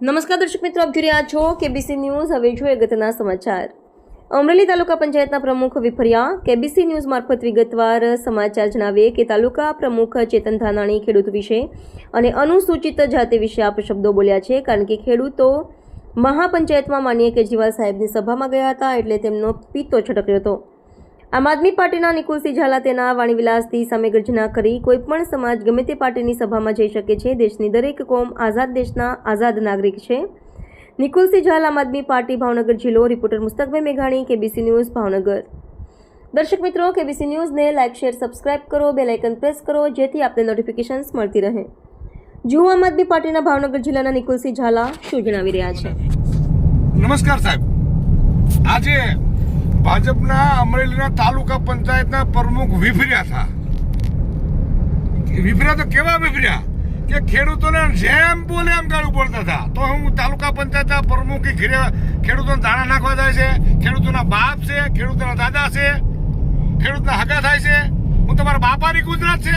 નમસ્કાર દર્શક મિત્રો, આપ જોઈ રહ્યા છો કેબીસી ન્યૂઝ હવે જોઈએ અગત્યના સમાચાર. અમરેલી તાલુકા પંચાયતના પ્રમુખ વિફરિયા કેબીસી ન્યૂઝ મારફત વિગતવાર સમાચાર જણાવીએ કે તાલુકા પ્રમુખ ચેતન ધાનાણી ખેડૂત વિશે અને અનુસૂચિત જાતિ વિશે આપ શબ્દો બોલ્યા છે, કારણ કે ખેડૂતો મહાપંચાયતમાં માનીએ કેજરીવાલ સાહેબની સભામાં ગયા હતા એટલે તેમનો પિત્તો છટક્યો હતો. આમ આદમી પાર્ટીના નિકુલસિંહ ઝાલા તેના વાણીવિલાસથી સામે ગર્જના કરી કોઈપણ સમાજ ગમે તે પાર્ટીની સભામાં જઈ શકે છે. દેશની દરેક કોમ આઝાદ દેશના આઝાદ નાગરિક છે. નિકુલસિંહ ઝાલા આમ આદમી પાર્ટી ભાવનગર જિલ્લો, રિપોર્ટર મુસ્તકભાઈ મેઘાણી, કેબીસી ન્યૂઝ ભાવનગર. દર્શક મિત્રો, કેબીસી ન્યૂઝને લાઇક, શેર, સબસ્ક્રાઇબ કરો બે લાઇકન પ્રેસ કરો, જેથી આપને નોટિફિકેશન્સ મળતી રહે. જુઓ આમ આદમી પાર્ટીના ભાવનગર જિલ્લાના નિકુલસિંહ ઝાલા શું જણાવી રહ્યા છે. નમસ્કાર સાહેબ. આજે ભાજપના અમરેલીના તાલુકા પંચાયતના પ્રમુખ વિફર્યા હતા વિફર્યા તો કેવા વિફર્યા કે ખેડૂતોને જેમ બોલે એમ ગાળું બોલતા હતા તો હું તાલુકા પંચાયતના પ્રમુખ કે ખેડૂતોને દાણા નાખવા જાય છે, ખેડૂતોના બાપ છે, ખેડૂતોના દાદા છે, ખેડૂતના હગા થાય છે. હું તમારા બાપાની ગુજરાત છે?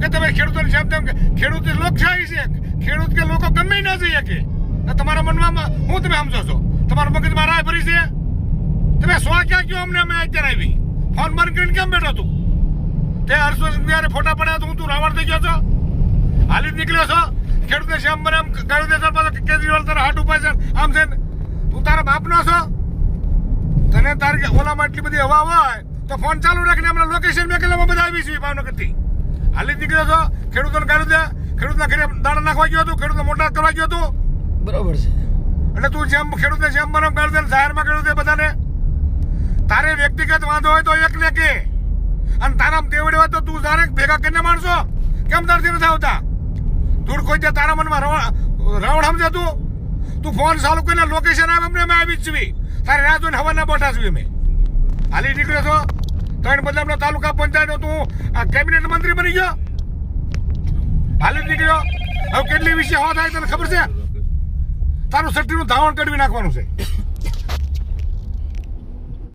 કે તમે ખેડૂતોની જેમ તેમ ખેડૂત લોકશાહી છે ખેડૂત કે લોકો ગમે ના જઈ શકે. તમારા મનમાં હું તમે સમજો છો? તમારા મગજમાં રાય ભરી છે? તમે સો ક્યાં કયો અમને અમે અત્યારે આવી. ફોન બંધ કરીને કેમ બેઠો તું? તે હર્ષવર્ધન ફોટા પડ્યા તો હું તું રાવણ થઈ ગયો છો? હાલી નીકળ્યો છો? ખેડૂતને શ્યામ બને આમ ગાડી દેતા પાછા કેજરીવાલ તારા હાથ ઉપાય છે? આમ છે તું તારા બાપનો છો? તને તારી ઓલામાં એટલી બધી હવા હોય તો ફોન ચાલુ રાખીને હમણાં લોકેશન મેકેલામાં બધા આવી છીએ ભાવનગરથી. હાલી નીકળ્યો છો? ખેડૂતોને ગાડી દે. ખેડૂતના ઘરે દાણા નાખવા ગયો હતું ખેડૂતને મોટા કરવા ગયો હતું બરોબર છે. એટલે તું જેમ ખેડૂતને જેમ બને કાઢી દે જાહેરમાં ખેડૂતે બધાને. તારે વ્યક્તિગત વાંધો હોય તો એકને કે. અને તારા દેવડે હોય તો તું જાણે ભેગા કરીને માણસો. કેમ તારથી નથી આવતા? તું કોઈ ત્યાં તારા મનમાં રાવણ સમજે તું? તું ફોન ચાલુ કરીને લોકેશન આવે અમને, અમે આવી જ છીએ. તારે રાહ જોઈને હવાના બોટા છીએ અમે. હાલી નીકળ્યો છો? ત્રણ બદલામનો તાલુકા પંચાયત, તું આ કેબિનેટ મંત્રી બની ગયો? હાલી નીકળ્યો? હવે કેટલી વિશે હવા થાય તને ખબર છે? તારું સટ્ટીનું ધાવણ કઢવી નાખવાનું છે.